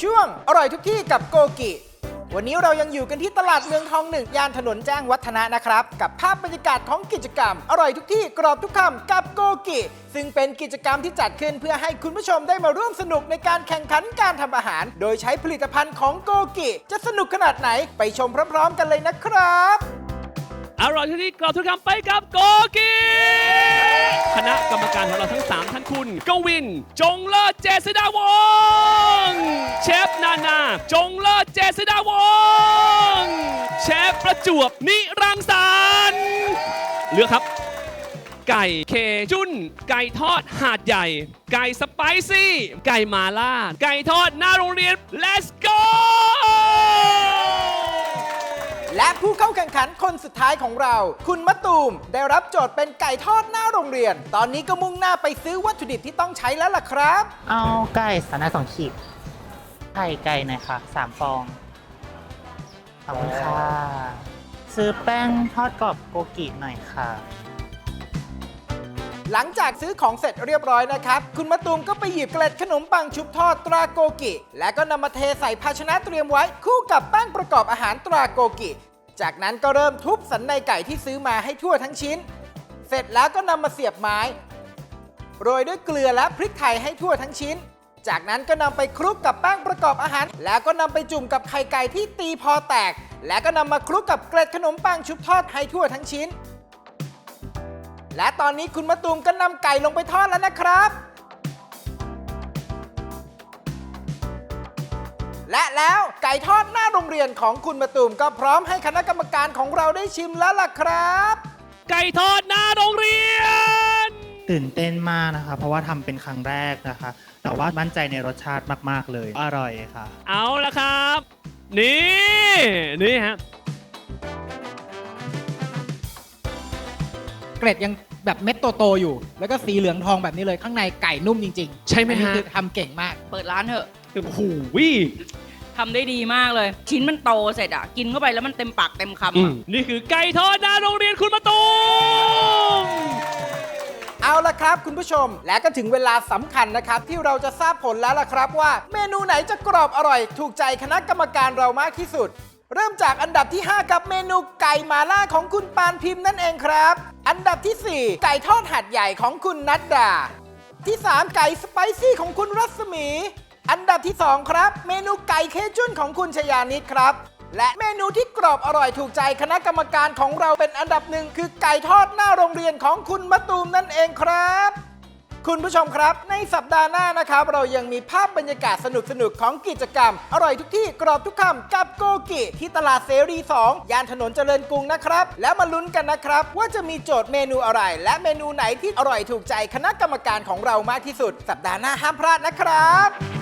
ช่วงอร่อยทุกที่กับโกกิ วันนี้เรายังอยู่กันที่ตลาดเมืองทองหนึ่งย่านถนนแจ้งวัฒนะนะครับ กับภาพบรรยากาศของกิจกรรม อร่อยทุกที่กรอบทุกคำกับโกกิ ซึ่งเป็นกิจกรรมที่จัดขึ้นเพื่อให้คุณผู้ชมได้มาร่วมสนุกในการแข่งขันการทำอาหาร โดยใช้ผลิตภัณฑ์ของโกกิ จะสนุกขนาดไหนไปชมพร้อมๆ กันเลยนะครับ อร่อยทุกที่กรอบทุกคำไปกับโกกีคณะ กรรมการของเราทั้ง 3 ท่านคุณ กวิน จงเลิศเจษดาวงศ์เชฟนานา จงเลิศเจษดาวงศ์เชฟประจวบนิรังสรรค์เลือกครับ ไก่เคจุนไก่ทอดหาดใหญ่ ไก่สไปซี่ ไก่มาล่า ไก่ทอดหน้าโรงเรียน let's go และผู้เข้าแข่งขันคนสุดท้ายของเรา คุณมะตูมได้รับโจทย์เป็นไก่ทอดหน้าโรงเรียน ตอนนี้ก็มุ่งหน้าไปซื้อวัตถุดิบที่ต้องใช้แล้วล่ะครับ เอาไก่สันในสองขีดไข่ไก่หน่อยค่ะสามฟองขอบคุณค่ะ ซื้อแป้งทอดกรอบโกกิหน่อยค่ะ หลังจากซื้อของเสร็จเรียบร้อยนะครับ คุณมะตูมก็ไปหยิบเกล็ดขนมปังชุบทอดตราโกกิ และก็นำมาเทใส่ภาชนะเตรียมไว้คู่กับแป้งประกอบอาหารตราโกกิ จากนั้นก็เริ่มทุบสันในไก่ที่ซื้อมาให้ทั่วทั้งชิ้น เสร็จแล้วก็นำมาเสียบไม้ โรยด้วยเกลือและพริกไทยให้ทั่วทั้งชิ้น จากนั้นก็นำไปคลุกกับแป้งประกอบอาหาร แล้วก็นำไปจุ่มกับไข่ไก่ที่ตีพอแตก แล้วก็นำมาคลุกกับเกล็ดขนมปังชุบทอดให้ทั่วทั้งชิ้น และตอนนี้คุณมะตูมก็นำไก่ลงไปทอดแล้วนะครับ และแล้วไก่ทอดหน้าโรงเรียนของคุณมะตูมก็พร้อมให้คณะกรรมการของเราได้ชิมแล้วล่ะครับ ไก่ทอดหน้าโรงเรียน ตื่นเต้นมากนะคะ เพราะว่าทำเป็นครั้งแรกนะคะ แต่ว่ามั่นใจในรสชาติมาก ๆ เลย อร่อยค่ะ เอาละครับ นี่ นี่ฮะ เกร็ดยังแบบเม็ดโตๆอยู่ แล้วก็สีเหลืองทองแบบนี้เลยข้างในไก่นุ่มจริงๆใช่ไหมอันนี้ฮะ คือทำเก่งมาก เปิดร้านเถอะโอ้โหทำได้ดีมากเลย ชิ้นมันโตเสร็จอะ กินเข้าไปแล้วมันเต็มปากเต็มคำอือะมนี่คือไก่ทอดหน้าโรงเรียนคุณมาตูม เอาละครับคุณผู้ชม และก็ถึงเวลาสำคัญนะครับ ที่เราจะทราบผลแล้วล่ะครับว่า เมนูไหนจะกรอบอร่อย ถูกใจคณะกรรมการเรามากที่สุด เริ่มจากอันดับที่ 5 กับเมนูไก่มาล่าของคุณปานพิมพ์นั่นเองครับ อันดับทีสี่ 4 ไก่ทอดหัดใหญ่ของคุณนัดดา ที่ 3 ไก่สไปซี่ของคุณรัศมี อันดับที่ 2 ครับ เมนูไก่เคจุนของคุณชยานิดครับ และเมนูที่กรอบอร่อยถูกใจคณะกรรมการของเราเป็นอันดับหนึ่งคือไก่ทอดหน้าโรงเรียนของคุณมะตูมนั่นเองครับ คุณผู้ชมครับ ในสัปดาห์หน้านะครับ เรายังมีภาพบรรยากาศสนุกๆของกิจกรรม อร่อยทุกที่กรอบทุกคำกับโกกิที่ตลาดเสรี2ย่านถนนเจริญกรุงนะครับ แล้วมาลุ้นกันนะครับ ว่าจะมีโจทย์เมนูอะไร และเมนูไหนที่อร่อยถูกใจคณะกรรมการของเรามากที่สุด สัปดาห์หน้าห้ามพลาดนะครับ